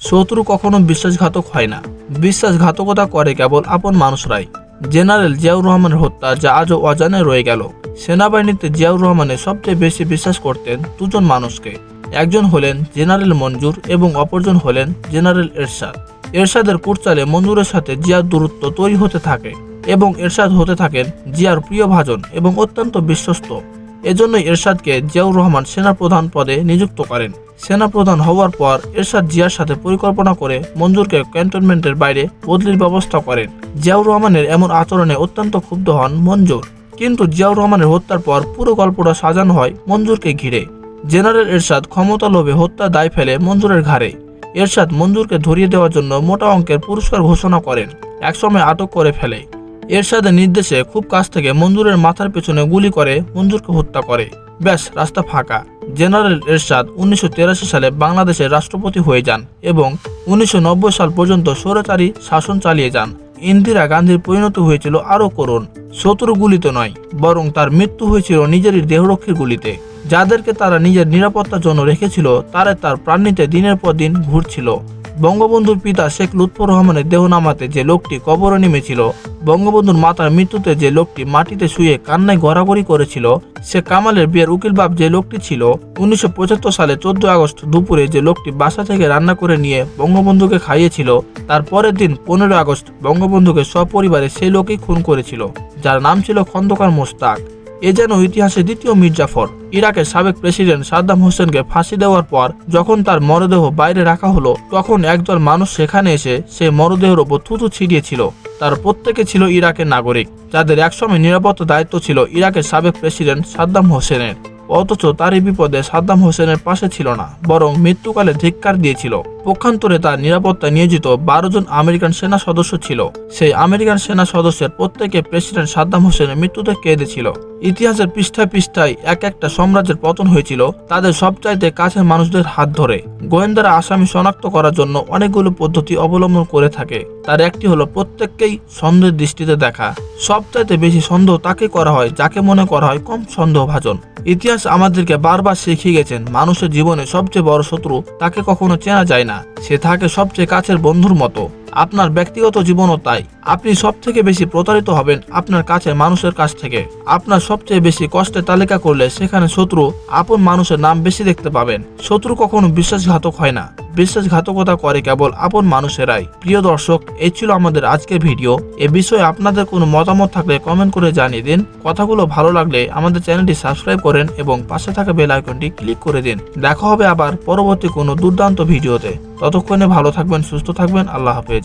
শত্রু কখনো বিশ্বাসঘাতক হয় না। বিশ্বাসঘাতকতা করে কেবল আপন মানুষরাই। জেনারেল জিয়াউর রহমানের হত্যা যা আজও অজানে রয়ে গেল। সেনাবাহিনীতে জিয়াউর রহমানের সবচেয়ে বেশি বিশ্বাস করতেন দুজন মানুষকে। একজন হলেন জেনারেল মঞ্জুর এবং অপরজন হলেন জেনারেল এরশাদ। এরশাদের কুরচালে মঞ্জুরের সাথে জিয়ার দূরত্ব তৈরি হতে থাকে এবং এরশাদ হতে থাকেন জিয়ার প্রিয় ভাজন এবং অত্যন্ত বিশ্বস্ত এজন্যই এরশাদকে জিয়াউর রহমান সেনাপ্রধান পদে নিযুক্ত করেন। সেনাপ্রধান হওয়ার পর এরশাদ জিয়ার সাথে পরিকল্পনা করে মঞ্জুরকে ক্যান্টনমেন্টের বাইরে বদলির ব্যবস্থা করেন। জিয়াউর রহমানের এমন আচরণে অত্যন্ত ক্ষুব্ধ হন মঞ্জুর। কিন্তু জিয়াউর রহমানের হত্যার পর পুরো গল্পটা সাজানো হয় মঞ্জুরকে ঘিরে। জেনারেল এরশাদ ক্ষমতা লোভে হত্যা দায় ফেলে মঞ্জুরের ঘাড়ে। এরশাদ মঞ্জুরকে ধরিয়ে দেওয়ার জন্য মোটা অঙ্কের পুরস্কার ঘোষণা করেন। একসময় আটক করে ফেলে। এরশাদের নির্দেশে খুব কাছ থেকে মঞ্জুরের মাথার পেছনে গুলি করে মঞ্জুরকে হত্যা করে। ব্যাস, রাস্তা ফাঁকা। জেনারেল এরশাদ উনিশশো সালে বাংলাদেশের রাষ্ট্রপতি হয়ে যান এবং উনিশশো নব্বই সাল পর্যন্ত স্বৈরাচারী শাসন চালিয়ে যান। ইন্দিরা গান্ধীর পরিণত হয়েছিল আরও করুণ। শত্রু গুলিতে নয়, বরং তার মৃত্যু হয়েছিল নিজেরই দেহরক্ষীর গুলিতে। যাদেরকে তারা নিজের নিরাপত্তার জন্য রেখেছিল, তারা তার প্রাণ নিতে দিনের পর দিন ঘুরছিল। বঙ্গবন্ধুর পিতা শেখ লুৎফর রহমানের দেহ নামাতে যে লোকটি কবরে নেমেছিল, বঙ্গবন্ধুর মাতার মৃত্যুতে যে লোকটি মাটিতে শুয়ে কান্নায় গড়াগড়ি করেছিল, সে কামালের বিয়ের উকিল বাপ যে লোকটি ছিল, উনিশশো পঁচাত্তর সালে চোদ্দ আগস্ট দুপুরে যে লোকটি বাসা থেকে রান্না করে নিয়ে বঙ্গবন্ধুকে খাইয়েছিল, তার পরের দিন পনেরো আগস্ট বঙ্গবন্ধুকে সপরিবারে সেই লোকই খুন করেছিল, যার নাম ছিল খন্দকার মোস্তাক এ যেন ইতিহাসে দ্বিতীয় মির্জাফর, ইরাকের সাবেক প্রেসিডেন্ট সাদ্দাম হোসেনকে ফাঁসি দেওয়ার পর যখন তার মরদেহ বাইরে রাখা হলো, তখন একদল মানুষ সেখানে এসে সেই মরদেহের ওপর থুতু ছিটিয়েছিল। তার প্রত্যেকে ছিল ইরাকের নাগরিক, যাদের একসময় নিরাপত্তা দায়িত্ব ছিল ইরাকের সাবেক প্রেসিডেন্ট সাদ্দাম হোসেনের। অথচ তারই বিপদে সাদ্দাম হোসেনের পাশে ছিল না, বরং মৃত্যুকালে ধিক্কার দিয়েছিল। পক্ষান্তরে তার নিরাপত্তা নিয়োজিত বারো জন আমেরিকান সেনা সদস্য ছিল। সেই আমেরিকান সেনা সদস্যের প্রত্যেকে প্রেসিডেন্ট সাদ্দাম হোসেনের মৃত্যুতে কেঁদেছিল ইতিহাসের পৃষ্ঠায় পৃষ্ঠায় এক একটা সাম্রাজ্যের পতন হয়েছিল, তাদের সবচাইতে কাছের মানুষদের হাত ধরে। গোয়েন্দারা আসামি শনাক্ত করার জন্য অনেকগুলো পদ্ধতি অবলম্বন করে থাকে। তার একটি হলো প্রত্যেককেই সন্দেহের দৃষ্টিতে দেখা। সবচাইতে বেশি সন্দেহ তাকে করা হয়, যাকে মনে করা হয় কম সন্দেহভাজন। ইতিহাস আমাদেরকে বারবার শিখিয়ে গেছেন, মানুষের জীবনে সবচেয়ে বড় শত্রু তাকে কখনো চেনা যায় না, সে থাকে সবচেয়ে কাছের বন্ধুর মতো। আপনার ব্যক্তিগত জীবনও তাই। আপনি সব থেকে বেশি প্রতারিত হবেন আপনার কাছে মানুষের কাছ থেকে। আপনার সবচেয়ে বেশি কষ্টের তালিকা করলে সেখানে শত্রু আপন মানুষের নাম বেশি দেখতে পাবেন। শত্রু কখনো বিশ্বাসঘাতক হয় না। বিশ্বাসঘাতকতা করে কেবল আপন মানুষেরাই। প্রিয় দর্শক, এই ছিল আমাদের আজকের ভিডিও। এ বিষয়ে আপনাদের কোনো মতামত থাকলে কমেন্ট করে জানিয়ে দিন। কথাগুলো ভালো লাগলে আমাদের চ্যানেলটি সাবস্ক্রাইব করেন এবং পাশে থাকা বেল আইকনটি ক্লিক করে দিন। দেখা হবে আবার পরবর্তী কোনো দুর্দান্ত ভিডিওতে। ততক্ষণে ভালো থাকবেন, সুস্থ থাকবেন। আল্লাহ হাফেজ।